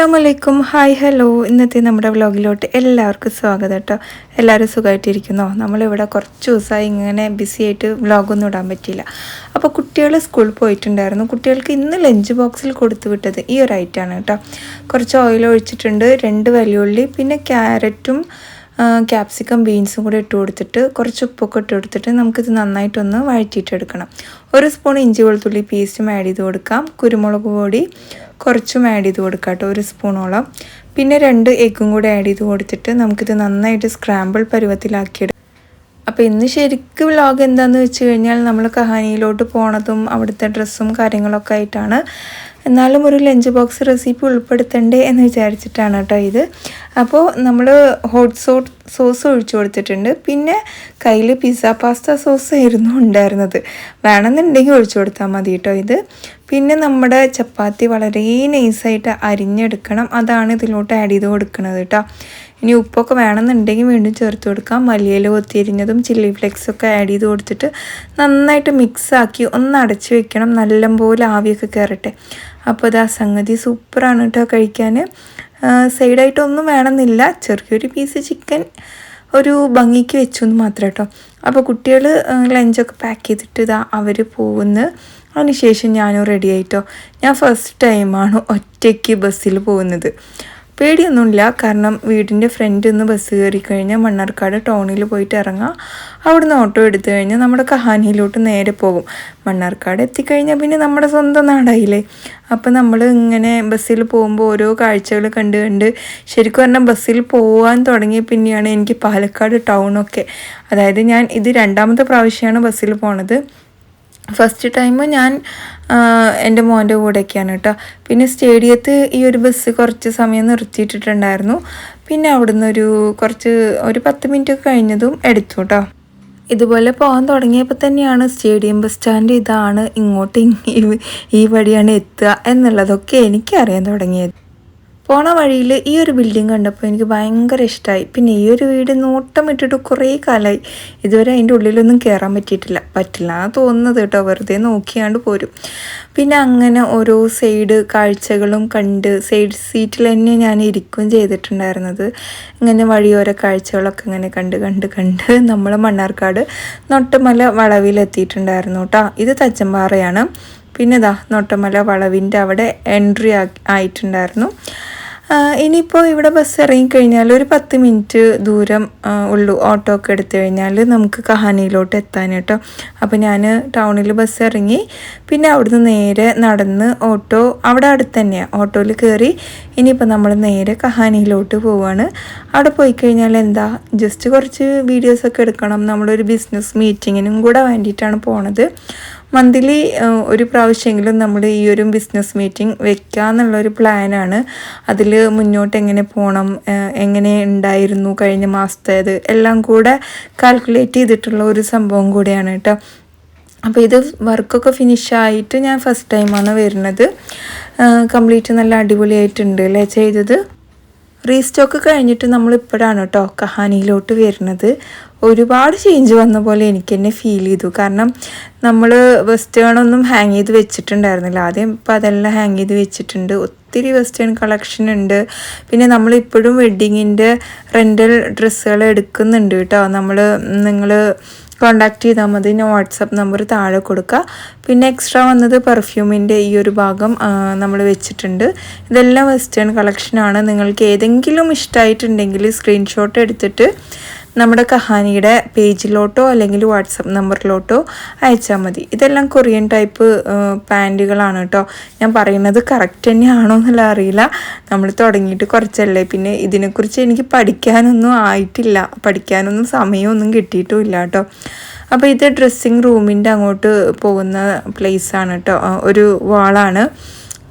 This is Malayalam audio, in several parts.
അസ്സാം വലൈക്കും ഹായ് ഹലോ. ഇന്നത്തെ നമ്മുടെ വ്ലോഗിലോട്ട് എല്ലാവർക്കും സ്വാഗതം കേട്ടോ. എല്ലാവരും സുഖമായിട്ടിരിക്കുന്നോ? നമ്മളിവിടെ കുറച്ച് ദിവസമായി ഇങ്ങനെ ബിസി ആയിട്ട് വ്ലോഗൊന്നും ഇടാൻ പറ്റിയില്ല. അപ്പോൾ കുട്ടികൾ സ്കൂളിൽ പോയിട്ടുണ്ടായിരുന്നു. കുട്ടികൾക്ക് ഇന്ന് ലഞ്ച് ബോക്സിൽ കൊടുത്തു വിട്ടത് ഈ ഒരു ഐറ്റമാണ് കേട്ടോ. കുറച്ച് ഓയിൽ ഒഴിച്ചിട്ടുണ്ട് രണ്ട് വലിയുള്ളി പിന്നെ ക്യാരറ്റും ക്യാപ്സിക്കം ബീൻസും കൂടി ഇട്ട് കൊടുത്തിട്ട് കുറച്ച് ഉപ്പൊക്കെ ഇട്ട് കൊടുത്തിട്ട് നമുക്കിത് നന്നായിട്ടൊന്ന് വഴറ്റിയിട്ടെടുക്കണം. ഒരു സ്പൂൺ ഇഞ്ചി വെളുത്തുള്ളി പേസ്റ്റും ആഡ് ചെയ്ത് കൊടുക്കാം. കുരുമുളക് പൊടി കുറച്ചും ആഡ് ചെയ്ത് കൊടുക്കാം കേട്ടോ ഒരു സ്പൂണോളം. പിന്നെ രണ്ട് എഗ്ഗും കൂടെ ആഡ് ചെയ്ത് കൊടുത്തിട്ട് നമുക്കിത് നന്നായിട്ട് സ്ക്രാമ്പിൾ പരുവത്തിലാക്കിയെടുക്കാം അപ്പോൾ ഇന്ന് ശരിക്കും വ്ലോഗ് എന്താണെന്ന് വെച്ച് കഴിഞ്ഞാൽ നമ്മൾ കഹാനിയിലോട്ട് പോണതും അവിടുത്തെ ഡ്രസ്സും കാര്യങ്ങളൊക്കെ ആയിട്ടാണ്. എന്നാലും ഒരു ലഞ്ച് ബോക്സ് റെസിപ്പി ഉൾപ്പെടുത്തണ്ടേ എന്ന് വിചാരിച്ചിട്ടാണ് കേട്ടോ ഇത്. അപ്പോൾ നമ്മൾ ഹോട്ട് സോട്ട് സോസ് ഒഴിച്ചു കൊടുത്തിട്ടുണ്ട്. പിന്നെ കയ്യിൽ പിസ്സ പാസ്ത സോസ് ആയിരുന്നു ഉണ്ടായിരുന്നത്. വേണമെന്നുണ്ടെങ്കിൽ ഒഴിച്ചു കൊടുത്താൽ മതി കേട്ടോ ഇത്. പിന്നെ നമ്മുടെ ചപ്പാത്തി വളരെ നൈസായിട്ട് അരിഞ്ഞെടുക്കണം. അതാണ് ഇതിലോട്ട് ആഡ് ചെയ്ത് കൊടുക്കുന്നത് കേട്ടോ. ഇനി ഉപ്പൊക്കെ വേണമെന്നുണ്ടെങ്കിൽ വീണ്ടും ചേർത്ത് കൊടുക്കാം. മല്ലിയില കൊത്തിയരിഞ്ഞതും ചില്ലി ഫ്ലെക്സൊക്കെ ആഡ് ചെയ്ത് കൊടുത്തിട്ട് നന്നായിട്ട് മിക്സാക്കി ഒന്ന് അടച്ച് വെക്കണം. നല്ലപോലെ ആവിയൊക്കെ കയറട്ടെ അപ്പോൾ ആ സംഗതി സൂപ്പറാണ് കേട്ടോ കഴിക്കാൻ. സൈഡായിട്ടൊന്നും വേണമെന്നില്ല. ചെറിയൊരു പീസ് ചിക്കൻ ഒരു ഭംഗിക്ക് വെച്ചു എന്ന് മാത്രം കേട്ടോ അപ്പോൾ കുട്ടികൾ ലഞ്ചൊക്കെ പാക്ക് ചെയ്തിട്ട് ഇതാ അവർ പോകുന്നു. അതിനുശേഷം ഞാനും റെഡി ആയിട്ടോ ഞാൻ ഫസ്റ്റ് ടൈമാണ് ഒറ്റയ്ക്ക് ബസ്സിൽ പോകുന്നത്. പേടിയൊന്നുമില്ല. കാരണം വീടിന്റെ ഫ്രണ്ടിൽ നിന്ന് ബസ് കയറി കഴിഞ്ഞാൽ മണ്ണാർക്കാട് ടൗണിൽ പോയിട്ട് ഇറങ്ങാം. നിന്ന് ഓട്ടോ എടുത്തു കഴിഞ്ഞാൽ നമ്മുടെ കഹാനിയിലോട്ട് നേരെ പോകും. മണ്ണാർക്കാട് എത്തിക്കഴിഞ്ഞാൽ പിന്നെ നമ്മുടെ സ്വന്തം നാടായില്ലേ? അപ്പം നമ്മൾ ഇങ്ങനെ ബസ്സിൽ പോകുമ്പോൾ ഓരോ കാഴ്ചകൾ കണ്ട് കണ്ട് ശരിക്കും പറഞ്ഞാൽ ബസ്സിൽ പോകാൻ തുടങ്ങിയ പിന്നെയാണ് എനിക്ക് പാലക്കാട് ടൗണൊക്കെ അതായത് ഞാൻ ഇത് രണ്ടാമത്തെ പ്രാവശ്യമാണ് ബസ്സിൽ പോണത്. ഫസ്റ്റ് ടൈം ഞാൻ എന്റെ മോന്റെ കൂടെയൊക്കെയാണ് കേട്ടോ. പിന്നെ സ്റ്റേഡിയത്ത് ഈ ഒരു ബസ് കുറച്ച് സമയം നിർത്തിയിട്ടിട്ടുണ്ടായിരുന്നു. പിന്നെ അവിടുന്ന് ഒരു കുറച്ച് ഒരു പത്ത് മിനിറ്റ് കഴിഞ്ഞതും എടുത്തു കേട്ടോ. ഇതുപോലെ പോകാൻ തുടങ്ങിയപ്പോൾ തന്നെയാണ് സ്റ്റേഡിയം ബസ് സ്റ്റാൻഡ് ഇതാണ് ഇങ്ങോട്ട് ഈ വഴിയാണ് എത്തുക എന്നുള്ളതൊക്കെ എനിക്കറിയാൻ തുടങ്ങിയത്. പോണ വഴിയിൽ ഈ ഒരു ബിൽഡിംഗ് കണ്ടപ്പോൾ എനിക്ക് ഭയങ്കര ഇഷ്ടമായി പിന്നെ ഈ ഒരു വീട് നോട്ടം ഇട്ടിട്ട് കുറേ കാലമായി ഇതുവരെ അതിന്റെ ഉള്ളിലൊന്നും കയറാൻ പറ്റിയിട്ടില്ല. പറ്റില്ല എന്നാണ് തോന്നുന്നത് കേട്ടോ. വെറുതെ നോക്കിയാണ്ട് പോരും. പിന്നെ അങ്ങനെ ഓരോ സൈഡ് കാഴ്ചകളും കണ്ട് സൈഡ് സീറ്റിൽ തന്നെ ഞാൻ ഇരിക്കുകയും ചെയ്തിട്ടുണ്ടായിരുന്നത്. ഇങ്ങനെ വഴിയോര കാഴ്ചകളൊക്കെ ഇങ്ങനെ കണ്ട് കണ്ട് കണ്ട് നമ്മൾ മണ്ണാർക്കാട് നൊട്ടമല വളവിലെത്തിയിട്ടുണ്ടായിരുന്നു കേട്ടോ. ഇത് തച്ചമ്പാറയാണ്. പിന്നെ ഇതാ നോട്ടമല വളവിന്റെ അവിടെ എൻട്രി ആയിട്ടുണ്ടായിരുന്നു. ഇനിയിപ്പോൾ ഇവിടെ ബസ് ഇറങ്ങിക്കഴിഞ്ഞാൽ ഒരു പത്ത് മിനിറ്റ് ദൂരം ഉള്ളൂ. ഓട്ടോ ഒക്കെ എടുത്തു കഴിഞ്ഞാൽ നമുക്ക് കഹാനിയിലോട്ട് എത്താൻ കേട്ടോ. അപ്പോൾ ഞാൻ ടൗണിൽ ബസ് ഇറങ്ങി പിന്നെ അവിടുന്ന് നേരെ നടന്ന് ഓട്ടോ അവിടെ അടുത്ത് തന്നെയാണ് ഓട്ടോയിൽ കയറി ഇനിയിപ്പോൾ നമ്മൾ നേരെ കഹാനിയിലോട്ട് പോവുകയാണ് അവിടെ പോയി കഴിഞ്ഞാൽ എന്താ ജസ്റ്റ് കുറച്ച് വീഡിയോസൊക്കെ എടുക്കണം. നമ്മളൊരു ബിസിനസ് മീറ്റിങ്ങിനും കൂടെ വേണ്ടിയിട്ടാണ് പോണത്. മന്ത്ലി ഒരു പ്രാവശ്യമെങ്കിലും നമ്മൾ ഈ ഒരു ബിസിനസ് മീറ്റിംഗ് വെക്കുക എന്നുള്ളൊരു പ്ലാനാണ്. അതിൽ മുന്നോട്ട് എങ്ങനെ പോകണം എങ്ങനെ ഉണ്ടായിരുന്നു കഴിഞ്ഞ മാസത്തേത് എല്ലാം കൂടെ കാൽക്കുലേറ്റ് ചെയ്തിട്ടുള്ള ഒരു സംഭവം കൂടിയാണ് കേട്ടോ അപ്പോൾ ഇത് വർക്കൊക്കെ ഫിനിഷായിട്ട് ഞാൻ ഫസ്റ്റ് ടൈമാണ് വരുന്നത്. കംപ്ലീറ്റ് നല്ല അടിപൊളിയായിട്ടുണ്ട് അല്ലേ ചെയ്തത്? റീസ്റ്റോക്ക് കഴിഞ്ഞിട്ട് നമ്മൾ ഇപ്പോഴാണ് കേട്ടോ കഹാനിയിലോട്ട് വരുന്നത്. ഒരുപാട് ചേഞ്ച് വന്ന പോലെ എനിക്ക് തന്നെ ഫീൽ ചെയ്തു. കാരണം നമ്മൾ വെസ്റ്റേൺ ഒന്നും ഹാങ് ചെയ്ത് വെച്ചിട്ടുണ്ടായിരുന്നില്ല. ആദ്യം ഇപ്പോൾ അതെല്ലാം ഹാങ് ചെയ്ത് വെച്ചിട്ടുണ്ട്. ഒത്തിരി വെസ്റ്റേൺ കളക്ഷൻ ഉണ്ട്. പിന്നെ നമ്മൾ ഇപ്പോഴും വെഡ്ഡിങ്ങിന്റെ റെന്റൽ ഡ്രസ്സുകൾ എടുക്കുന്നുണ്ട് കേട്ടോ നമ്മൾ നിങ്ങൾ കോണ്ടാക്ട് ചെയ്താൽ മതി. ഞാൻ വാട്സപ്പ് നമ്പർ താഴെ കൊടുക്കുക പിന്നെ എക്സ്ട്രാ വന്നത് പെർഫ്യൂമിന്റെ ഈ ഒരു ഭാഗം നമ്മൾ വെച്ചിട്ടുണ്ട്. ഇതെല്ലാം വെസ്റ്റേൺ കളക്ഷനാണ് നിങ്ങൾക്ക് ഏതെങ്കിലും ഇഷ്ടമായിട്ടുണ്ടെങ്കിൽ സ്ക്രീൻഷോട്ട് എടുത്തിട്ട് നമ്മുടെ കഹാനിയുടെ പേജിലോട്ടോ അല്ലെങ്കിൽ വാട്സപ്പ് നമ്പറിലോട്ടോ അയച്ചാൽ മതി. ഇതെല്ലാം കൊറിയൻ ടൈപ്പ് പാന്റുകളാണ് കേട്ടോ. ഞാൻ പറയുന്നത് കറക്റ്റ് തന്നെയാണോ എന്നുള്ള അറിയില്ല. നമ്മൾ തുടങ്ങിയിട്ട് കുറച്ചല്ലേ. പിന്നെ ഇതിനെക്കുറിച്ച് എനിക്ക് പഠിക്കാനൊന്നും ആയിട്ടില്ല. പഠിക്കാനൊന്നും സമയമൊന്നും കിട്ടിയിട്ടുമില്ല കേട്ടോ. അപ്പോൾ ഇത് ഡ്രസ്സിങ് റൂമിന്റെ അങ്ങോട്ട് പോകുന്ന പ്ലേസാണ് കേട്ടോ. ഒരു വാളാണ്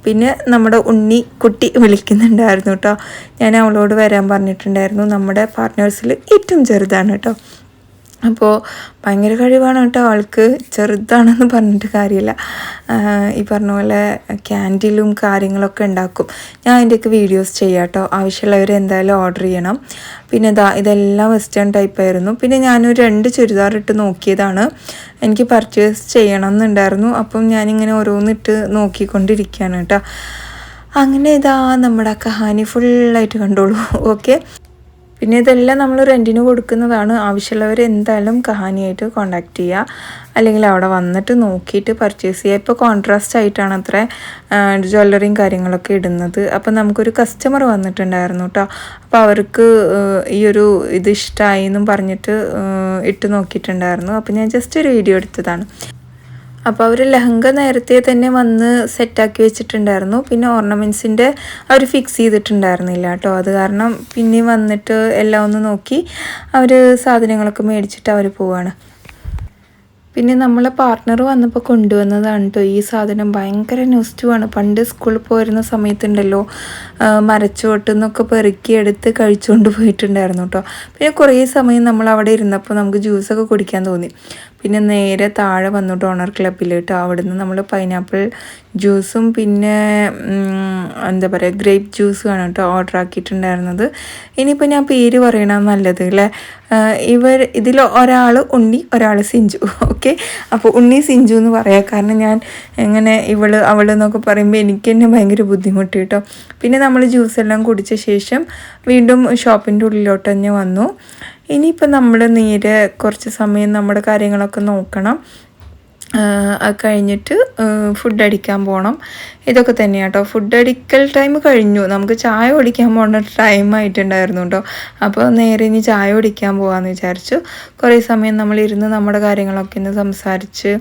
പിന്നെ നമ്മുടെ ഉണ്ണി കുട്ടി വിളിക്കുന്നുണ്ടായിരുന്നു കേട്ടോ ഞാൻ അവളോട് വരാൻ പറഞ്ഞിട്ടുണ്ടായിരുന്നു. നമ്മുടെ പാർട്ട്നേഴ്സിൽ ഏറ്റവും ചെറുതാണ് കേട്ടോ അപ്പോൾ ഭയങ്കര കഴിവാണ് കേട്ടോ ആൾക്ക്. ചെറുതാണെന്ന് പറഞ്ഞിട്ട് കാര്യമില്ല. ഈ പറഞ്ഞ പോലെ ക്യാൻഡിലും കാര്യങ്ങളൊക്കെ ഉണ്ടാക്കും. ഞാൻ അതിന്റെയൊക്കെ വീഡിയോസ് ചെയ്യാം കേട്ടോ. ആവശ്യമുള്ളവർ എന്തായാലും ഓർഡർ ചെയ്യണം. പിന്നെ ഇതാ ഇതെല്ലാം വെസ്റ്റേൺ ടൈപ്പ് ആയിരുന്നു. പിന്നെ ഞാനൊരു രണ്ട് ചുരിദാർ ഇട്ട് നോക്കിയതാണ്. എനിക്ക് പർച്ചേസ് ചെയ്യണം എന്നുണ്ടായിരുന്നു. അപ്പം ഞാനിങ്ങനെ ഓരോന്നിട്ട് നോക്കിക്കൊണ്ടിരിക്കുകയാണ് കേട്ടോ. അങ്ങനെ ഇതാ നമ്മുടെ കഹാനി ഫുള്ളായിട്ട് കണ്ടോളൂ. ഓക്കെ പിന്നെ ഇതെല്ലാം നമ്മൾ റെന്റിന് കൊടുക്കുന്നതാണ്. ആവശ്യമുള്ളവർ എന്തായാലും കഹാനിയായിട്ട് കോണ്ടാക്ട് ചെയ്യുക അല്ലെങ്കിൽ അവിടെ വന്നിട്ട് നോക്കിയിട്ട് പർച്ചേസ് ചെയ്യുക ഇപ്പോൾ കോൺട്രാസ്റ്റ് ആയിട്ടാണ് അത്ര ജ്വല്ലറിയും കാര്യങ്ങളൊക്കെ ഇടുന്നത്. അപ്പോൾ നമുക്കൊരു കസ്റ്റമർ വന്നിട്ടുണ്ടായിരുന്നു കേട്ടോ അപ്പോൾ അവർക്ക് ഈ ഒരു ഇത് ഇഷ്ടമായി എന്നും പറഞ്ഞിട്ട് ഇട്ട് നോക്കിയിട്ടുണ്ടായിരുന്നു. അപ്പോൾ ഞാൻ ജസ്റ്റ് ഒരു വീഡിയോ എടുത്തതാണ്. അപ്പോൾ അവർ ലഹങ്ക നേരത്തെ തന്നെ വന്ന് സെറ്റാക്കി വെച്ചിട്ടുണ്ടായിരുന്നു. പിന്നെ ഓർണമെന്റ്സിന്റെ അവർ ഫിക്സ് ചെയ്തിട്ടുണ്ടായിരുന്നില്ല കേട്ടോ. അത് കാരണം പിന്നെ വന്നിട്ട് എല്ലാം ഒന്ന് നോക്കി അവർ സാധനങ്ങളൊക്കെ മേടിച്ചിട്ട് അവർ പോവാണ്. പിന്നെ നമ്മളെ പാർട്ണർ വന്നപ്പോൾ കൊണ്ടുവന്നതാണ് കേട്ടോ ഈ സാധനം. ഭയങ്കര ന്യൂസ്റ്റുമാണ് പണ്ട് സ്കൂളിൽ പോയിരുന്ന സമയത്തുണ്ടല്ലോ മരച്ചോട്ടെന്നൊക്കെ പെറുക്കി എടുത്ത് കഴിച്ചുകൊണ്ട് പോയിട്ടുണ്ടായിരുന്നു കേട്ടോ പിന്നെ കുറേ സമയം നമ്മൾ അവിടെ ഇരുന്നപ്പോൾ നമുക്ക് ജ്യൂസൊക്കെ കുടിക്കാൻ തോന്നി. പിന്നെ നേരെ താഴെ വന്നു ഓണർ ക്ലബ്ബിൽ കേട്ടോ അവിടുന്ന് നമ്മൾ പൈനാപ്പിൾ ജ്യൂസും പിന്നെ എന്താ പറയുക ഗ്രേപ്പ് ജ്യൂസുമാണ് കേട്ടോ ഓർഡർ ആക്കിയിട്ടുണ്ടായിരുന്നത്. ഇനിയിപ്പോൾ ഞാൻ പേര് പറയണം നല്ലത് അല്ലേ ഇവർ ഇതിൽ ഒരാൾ ഉണ്ണി ഒരാൾ സിഞ്ചു. ഓക്കെ അപ്പോൾ ഉണ്ണി സിഞ്ചു എന്ന് പറയാം. കാരണം ഞാൻ എങ്ങനെ ഇവൾ അവൾ എന്നൊക്കെ പറയുമ്പോൾ എനിക്ക് തന്നെ ഭയങ്കര ബുദ്ധിമുട്ട് കേട്ടോ. പിന്നെ നമ്മൾ ജ്യൂസ് എല്ലാം കുടിച്ച ശേഷം വീണ്ടും ഷോപ്പിന്റെ ഉള്ളിലോട്ട് തന്നെ വന്നു. ഇനിയിപ്പോൾ നമ്മൾ നേരെ കുറച്ച് സമയം നമ്മുടെ കാര്യങ്ങളൊക്കെ നോക്കണം. അത് കഴിഞ്ഞിട്ട് ഫുഡ് അടിക്കാൻ പോകണം ഇതൊക്കെ തന്നെയാണ് കേട്ടോ ഫുഡ് അടിക്കൽ ടൈം കഴിഞ്ഞു. നമുക്ക് ചായ കുടിക്കാൻ പോകേണ്ട ടൈം ആയിട്ടുണ്ടായിരുന്നു കേട്ടോ അപ്പോൾ നേരെ ഇനി ചായ കുടിക്കാൻ പോകാമെന്ന് വിചാരിച്ചു. കുറേ സമയം നമ്മളിരുന്ന് നമ്മുടെ കാര്യങ്ങളൊക്കെ ഒന്ന് സംസാരിച്ച്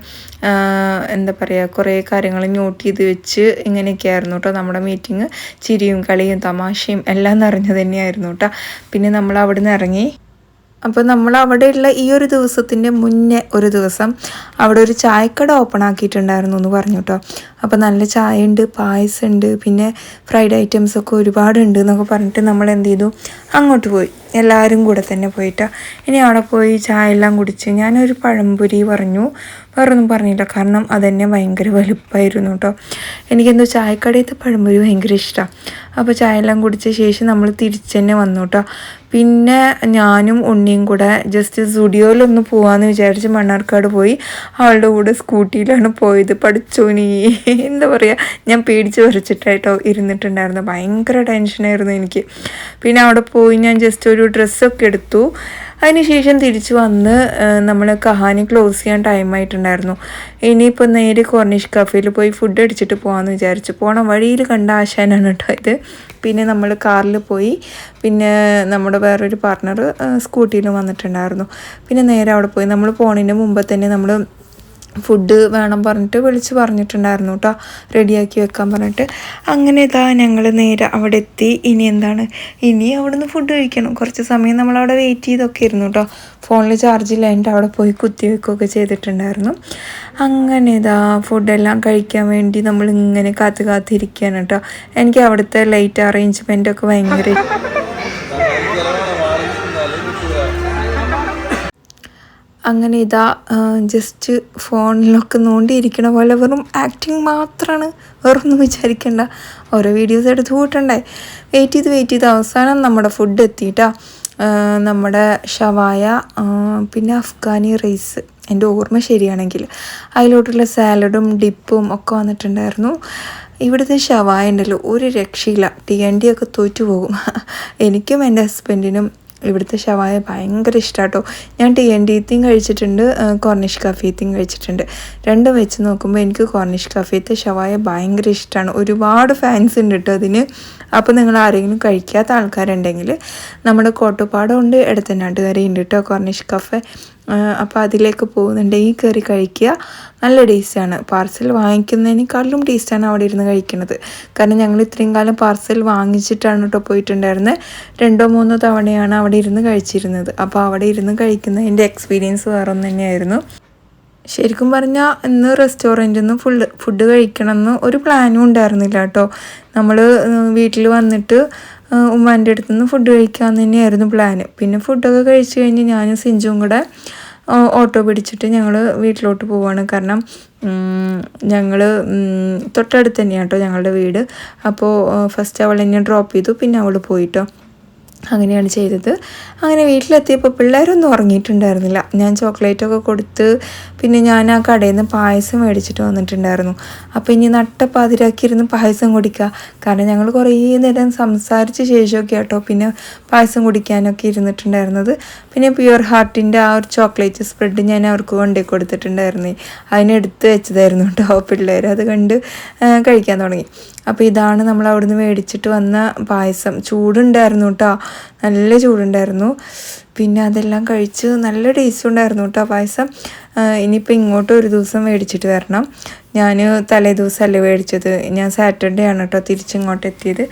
എന്താ പറയുക കുറേ കാര്യങ്ങൾ നോട്ട് ചെയ്ത് വെച്ച് ഇങ്ങനെയൊക്കെയായിരുന്നു കേട്ടോ നമ്മുടെ മീറ്റിംഗ് ചിരിയും കളിയും തമാശയും എല്ലാം നിറഞ്ഞു തന്നെയായിരുന്നു കേട്ടോ പിന്നെ നമ്മൾ അവിടെ നിന്ന് ഇറങ്ങി. അപ്പോൾ നമ്മൾ അവിടെയുള്ള ഈ ഒരു ദിവസത്തിന്റെ മുന്നേ ഒരു ദിവസം അവിടെ ഒരു ചായക്കട ഓപ്പൺ ആക്കിയിട്ടുണ്ടായിരുന്നു എന്ന് പറഞ്ഞു കേട്ടോ അപ്പോൾ നല്ല ചായ ഉണ്ട് പിന്നെ ഫ്രൈഡ് ഐറ്റംസ് ഒക്കെ ഒരുപാടുണ്ട് എന്നൊക്കെ പറഞ്ഞിട്ട് നമ്മൾ എന്ത് ചെയ്തു? അങ്ങോട്ട് പോയി. എല്ലാവരും കൂടെ തന്നെ പോയിട്ട്. ഇനി അവിടെ പോയി ചായ എല്ലാം കുടിച്ച് ഞാനൊരു പഴംപൊരി പറഞ്ഞു. വേറൊന്നും പറഞ്ഞില്ല. കാരണം അതെന്നെ ഭയങ്കര വലുപ്പമായിരുന്നു കേട്ടോ എനിക്കെന്തോ ചായക്കടയത്തെ പഴംപൊരി ഭയങ്കര ഇഷ്ടമാണ് അപ്പോൾ ചായ എല്ലാം കുടിച്ച ശേഷം നമ്മൾ തിരിച്ചു തന്നെ വന്നു കേട്ടോ പിന്നെ ഞാനും ഉണ്ണിയും കൂടെ ജസ്റ്റ് സ്റ്റുഡിയോയിലൊന്ന് പോവാന്ന് വിചാരിച്ച് മണ്ണാർക്കാട് പോയി. അവളുടെ കൂടെ സ്കൂട്ടിയിലാണ് പോയത്. പഠിച്ചോനി എന്താ പറയുക ഞാൻ പേടിച്ച് വരച്ചിട്ടായിട്ടോ ഇരുന്നിട്ടുണ്ടായിരുന്നു. ഭയങ്കര ടെൻഷനായിരുന്നു എനിക്ക്. പിന്നെ അവിടെ പോയി ഞാൻ ജസ്റ്റ് ഒരു ഡ്രസ്സൊക്കെ എടുത്തു. അതിനുശേഷം തിരിച്ചു വന്ന് നമ്മൾ കഹാനി ക്ലോസ് ചെയ്യാൻ ടൈം ആയിട്ടുണ്ടായിരുന്നു. ഇനിയിപ്പോൾ നേരെ കോർണിഷ് കഫേയിൽ പോയി ഫുഡ് അടിച്ചിട്ട് പോകാമെന്ന് വിചാരിച്ചു. പോണ വഴിയിൽ കണ്ട ആശാനാണ് കേട്ടോ ഇത്. പിന്നെ നമ്മൾ കാറിൽ പോയി. പിന്നെ നമ്മുടെ വേറൊരു പാർട്ട്ണർ സ്കൂട്ടിയിൽ വന്നിട്ടുണ്ടായിരുന്നു. പിന്നെ നേരെ അവിടെ പോയി. നമ്മൾ പോണതിന് മുമ്പ് തന്നെ നമ്മൾ ഫുഡ് വേണം പറഞ്ഞിട്ട് വിളിച്ച് പറഞ്ഞിട്ടുണ്ടായിരുന്നു കേട്ടോ റെഡിയാക്കി വെക്കാൻ പറഞ്ഞിട്ട്. അങ്ങനെ ഇതാ ഞങ്ങൾ നേരെ അവിടെ എത്തി ഇനി എന്താണ്? ഇനി അവിടുന്ന് ഫുഡ് കഴിക്കണം. കുറച്ച് സമയം നമ്മൾ അവിടെ വെയിറ്റ് ചെയ്തൊക്കെ ഇരുന്നു കേട്ടോ ഫോണിൽ ചാർജ് ഇല്ലായിട്ട് അവിടെ പോയി കുത്തി വെക്കുകയൊക്കെ ചെയ്തിട്ടുണ്ടായിരുന്നു. അങ്ങനെ ഇതാ ഫുഡെല്ലാം കഴിക്കാൻ വേണ്ടി നമ്മൾ ഇങ്ങനെ കാത്ത് കാത്തിരിക്കുകയാണ് കേട്ടോ എനിക്ക് അവിടുത്തെ ലൈറ്റ് അറേഞ്ച്മെന്റൊക്കെ ഭയങ്കര അങ്ങനെ ഇതാ ജസ്റ്റ് ഫോണിലൊക്കെ നോണ്ടിയിരിക്കണ പോലെ വെറും ആക്ടിങ് മാത്രമാണ് വേറൊന്നും വിചാരിക്കണ്ട. ഓരോ വീഡിയോസ് എടുത്ത് കൂട്ടണ്ടേ. വെയിറ്റ് ചെയ്ത് വെയിറ്റ് ചെയ്ത് അവസാനം നമ്മുടെ ഫുഡ് എത്തിയിട്ടാ നമ്മുടെ ഷവായ പിന്നെ അഫ്ഗാനി റൈസ് എന്റെ ഓർമ്മ ശരിയാണെങ്കിൽ. അതിലോട്ടുള്ള സാലഡും ഡിപ്പും ഒക്കെ വന്നിട്ടുണ്ടായിരുന്നു. ഇവിടുത്തെ ഷവായ ഉണ്ടല്ലോ ഒരു രക്ഷയില്ല. ടി എൻ ഡി ഒക്കെ തോറ്റു പോകും എനിക്കും എന്റെ ഹസ്ബൻഡിനും ഇവിടുത്തെ ഷവായ ഭയങ്കര ഇഷ്ടമാട്ടോ ഞാൻ ടി എൻ ഡിത്തെയും കഴിച്ചിട്ടുണ്ട് കോർണിഷ് കഫേത്തെയും കഴിച്ചിട്ടുണ്ട്. രണ്ടും വെച്ച് നോക്കുമ്പോൾ എനിക്ക് കോർണിഷ് കഫീത്തെ ഷവായ ഭയങ്കര ഇഷ്ടമാണ് ഒരുപാട് ഫാൻസ് ഉണ്ട് കേട്ടോ അതിന്. അപ്പോൾ നിങ്ങൾ ആരെങ്കിലും കഴിക്കാത്ത ആൾക്കാരുണ്ടെങ്കിൽ നമ്മുടെ കോട്ടുപാടമുണ്ട് ഉണ്ട് കേട്ടോ കോർണിഷ് കഫേ അപ്പോൾ അതിലേക്ക് പോകുന്നുണ്ടെങ്കിൽ കയറി കഴിക്കുക. നല്ല ടേസ്റ്റാണ് പാർസൽ വാങ്ങിക്കുന്നതിനേക്കാളും ടേസ്റ്റാണ് അവിടെ ഇരുന്ന് കഴിക്കുന്നത്. കാരണം ഞങ്ങൾ ഇത്രയും കാലം പാർസൽ വാങ്ങിച്ചിട്ടാണ് കേട്ടോ പോയിട്ടുണ്ടായിരുന്നത് രണ്ടോ മൂന്നോ തവണയാണ് അവിടെ ഇരുന്ന് കഴിച്ചിരുന്നത്. അപ്പോൾ അവിടെ ഇരുന്ന് കഴിക്കുന്നതിന്റെ എക്സ്പീരിയൻസ് വേറെ ഒന്ന് തന്നെയായിരുന്നു. ശരിക്കും പറഞ്ഞാൽ ഇന്ന് റെസ്റ്റോറന്റിൽ നിന്ന് ഫുഡ് ഫുഡ് കഴിക്കണമെന്ന് ഒരു പ്ലാനും ഉണ്ടായിരുന്നില്ല കേട്ടോ നമ്മൾ വീട്ടിൽ വന്നിട്ട് ഉമ്മാന്റെ അടുത്ത് നിന്ന് ഫുഡ് കഴിക്കാമെന്ന് തന്നെയായിരുന്നു പ്ലാന് പിന്നെ ഫുഡൊക്കെ കഴിച്ചു കഴിഞ്ഞ് ഞാനും സിഞ്ചും കൂടെ ഓട്ടോ പിടിച്ചിട്ട് ഞങ്ങൾ വീട്ടിലോട്ട് പോവാണ്. കാരണം ഞങ്ങൾ തൊട്ടടുത്ത് തന്നെയാണ് കേട്ടോ ഞങ്ങളുടെ വീട്. അപ്പോൾ ഫസ്റ്റ് അവൾ എന്നെ ഡ്രോപ്പ് ചെയ്തു. പിന്നെ അവൾ പോയിട്ടോ. അങ്ങനെയാണ് ചെയ്തത്. അങ്ങനെ വീട്ടിലെത്തിയപ്പോൾ പിള്ളേരൊന്നും ഉറങ്ങിയിട്ടുണ്ടായിരുന്നില്ല. ഞാൻ ചോക്ലേറ്റൊക്കെ കൊടുത്ത് പിന്നെ ഞാൻ ആ കടയിൽ നിന്ന് പായസം മേടിച്ചിട്ട് വന്നിട്ടുണ്ടായിരുന്നു. അപ്പോൾ ഇനി നട്ടപ്പാതിരാക്കിയിരുന്ന് പായസം കുടിക്കുക. കാരണം ഞങ്ങൾ കുറേ നേരം സംസാരിച്ച ശേഷമൊക്കെ കേട്ടോ പിന്നെ പായസം കുടിക്കാനൊക്കെ ഇരുന്നിട്ടുണ്ടായിരുന്നത്. പിന്നെ പ്യുവർ ഹാർട്ടിന്റെ ആ ഒരു ചോക്ലേറ്റ് സ്പ്രെഡ് ഞാൻ അവർക്ക് കൊണ്ടേ കൊടുത്തിട്ടുണ്ടായിരുന്നേ. അതിനെടുത്ത് വെച്ചതായിരുന്നു കേട്ടോ പിള്ളേർ. അത് കണ്ട് കഴിക്കാൻ തുടങ്ങി. അപ്പോൾ ഇതാണ് നമ്മൾ അവിടുന്ന് മേടിച്ചിട്ട് വന്ന പായസം. ചൂടുണ്ടായിരുന്നു കേട്ടോ നല്ല ചൂടുണ്ടായിരുന്നു. പിന്നെ അതെല്ലാം കഴിച്ച് നല്ല ടേസ്റ്റ് ഉണ്ടായിരുന്നു കേട്ടോ പായസം. ഇനിയിപ്പോൾ ഇങ്ങോട്ട് ഒരു ദിവസം മേടിച്ചിട്ട് വരണം. ഞാൻ തലേ ദിവസമല്ലേ മേടിച്ചത്. ഞാൻ സാറ്റർഡേ ആണ് കേട്ടോ തിരിച്ചിങ്ങോട്ട് എത്തിയത്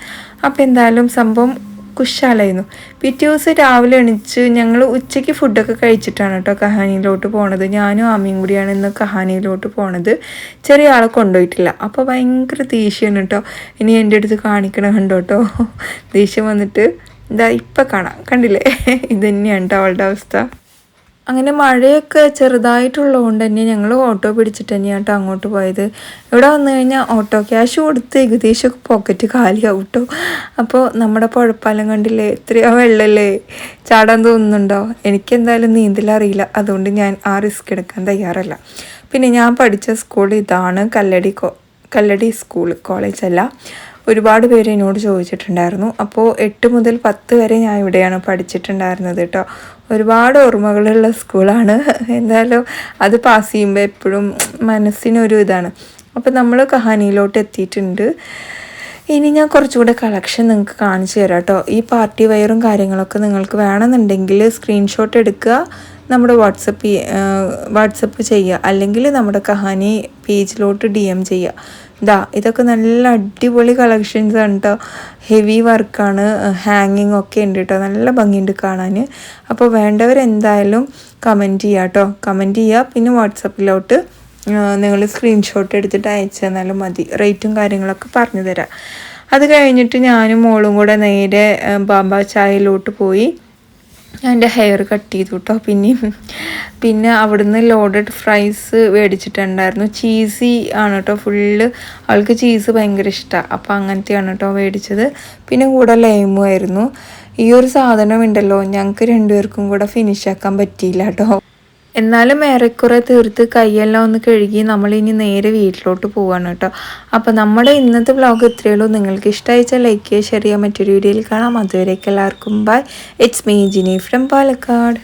അപ്പോൾ എന്തായാലും സംഭവം കുശാലായിരുന്നു. പിറ്റേ ദിവസം രാവിലെ എണിച്ച് ഞങ്ങൾ ഉച്ചയ്ക്ക് ഫുഡൊക്കെ കഴിച്ചിട്ടാണ് കേട്ടോ കഹാനിയിലോട്ട് പോണത്. ഞാനും ആമയും കൂടിയാണ് ഇന്ന് കഹാനിയിലോട്ട് പോണത്. ചെറിയ ആളെ കൊണ്ടുപോയിട്ടില്ല. അപ്പോൾ ഭയങ്കര ദേഷ്യമാണ് കേട്ടോ. ഇനി എന്റെ അടുത്ത് കാണിക്കണം കണ്ടോ കേട്ടോ. ദേഷ്യം വന്നിട്ട് ഇതാ ഇപ്പം കാണാം. കണ്ടില്ലേ? ഇതന്നെയാണ് തന്നെയാണ് കേട്ടോ അവളുടെ അവസ്ഥ. അങ്ങനെ മഴയൊക്കെ ചെറുതായിട്ടുള്ളത് കൊണ്ട് തന്നെ ഞങ്ങൾ ഓട്ടോ പിടിച്ചിട്ട് തന്നെയാണ് കേട്ടോ അങ്ങോട്ട് പോയത്. ഇവിടെ വന്നു കഴിഞ്ഞാൽ ഓട്ടോ ക്യാഷ് കൊടുത്ത് ഏകദേശം പോക്കറ്റ് കാലിയാവും കേട്ടോ അപ്പോൾ നമ്മുടെ പുഴപ്പാലം കണ്ടില്ലേ? എത്രയോ വെള്ളമല്ലേ ചാടാൻ തോന്നുന്നുണ്ടോ? എനിക്കെന്തായാലും നീന്തലറിയില്ല അതുകൊണ്ട് ഞാൻ ആ റിസ്ക് എടുക്കാൻ തയ്യാറല്ല. പിന്നെ ഞാൻ പഠിച്ച സ്കൂൾ ഇതാണ് കല്ലടി കല്ലടി സ്കൂൾ കോളേജല്ല ഒരുപാട് പേര് എന്നോട് ചോദിച്ചിട്ടുണ്ടായിരുന്നു. അപ്പോൾ എട്ട് മുതൽ പത്ത് വരെ ഞാൻ ഇവിടെയാണ് പഠിച്ചിട്ടുണ്ടായിരുന്നത് കേട്ടോ ഒരുപാട് ഓർമ്മകളുള്ള സ്കൂളാണ്. എന്തായാലും അത് പാസ് ചെയ്യുമ്പോൾ എപ്പോഴും മനസ്സിനൊരു ഇതാണ്. അപ്പോൾ നമ്മൾ കഹാനിയിലോട്ട് എത്തിയിട്ടുണ്ട്. ഇനി ഞാൻ കുറച്ചുകൂടെ കളക്ഷൻ നിങ്ങൾക്ക് കാണിച്ചു തരാം കേട്ടോ ഈ പാർട്ടി വയറും കാര്യങ്ങളൊക്കെ നിങ്ങൾക്ക് വേണമെന്നുണ്ടെങ്കിൽ സ്ക്രീൻഷോട്ട് എടുക്കുക നമ്മുടെ വാട്സപ്പ് വാട്സപ്പ് ചെയ്യുക അല്ലെങ്കിൽ നമ്മുടെ കഹാനി പേജിലോട്ട് ഡി എം ചെയ്യുക. ഇതാ ഇതൊക്കെ നല്ല അടിപൊളി കളക്ഷൻസ് ആണ് കേട്ടോ ഹെവി വർക്കാണ് ഹാങ്ങിങ് ഒക്കെ ഉണ്ട് കേട്ടോ നല്ല ഭംഗിയുണ്ട് കാണാൻ അപ്പോൾ വേണ്ടവർ എന്തായാലും കമന്റ് ചെയ്യുക കേട്ടോ കമന്റ് ചെയ്യുക പിന്നെ വാട്സപ്പിലോട്ട് നിങ്ങൾ സ്ക്രീൻഷോട്ട് എടുത്തിട്ട് അയച്ചു തന്നാലും മതി. റേറ്റും കാര്യങ്ങളൊക്കെ പറഞ്ഞു തരാം അത് കഴിഞ്ഞിട്ട് ഞാനും മോളും കൂടെ നേരെ ബാബാ ചായയിലോട്ട് പോയി. എന്റെ ഹെയർ കട്ട് ചെയ്തു കേട്ടോ പിന്നെയും പിന്നെ അവിടുന്ന് ലോഡഡ് ഫ്രൈസ് മേടിച്ചിട്ടുണ്ടായിരുന്നു. ചീസി ആണ് കേട്ടോ ഫുള്ള് അവൾക്ക് ചീസ് ഭയങ്കര ഇഷ്ടമാണ് അപ്പോൾ അങ്ങനത്തെയാണ് കേട്ടോ മേടിച്ചത്. പിന്നെ കൂടെ ലൈമും ആയിരുന്നു. ഈ ഒരു സാധനം ഉണ്ടല്ലോ. ഞങ്ങൾക്ക് രണ്ടുപേർക്കും കൂടെ ഫിനിഷ് ആക്കാൻ പറ്റിയില്ല കേട്ടോ എന്നാലും ഏറെക്കുറെ തീർത്ത് കൈയെല്ലാം ഒന്ന് കഴുകി നമ്മളിനി നേരെ വീട്ടിലോട്ട് പോവാണ് കേട്ടോ. അപ്പോൾ നമ്മുടെ ഇന്നത്തെ വ്ലോഗ് ഇത്രയേ ഉള്ളൂ. നിങ്ങൾക്ക് ഇഷ്ടമായിച്ചാൽ ലൈക്ക് ചെയ്യുക ഷെയർ ചെയ്യാൻ മറ്റൊരു വീഡിയോയിൽ കാണാം. അതുവരേക്ക് എല്ലാവർക്കും bye it's me Jini from Palakkad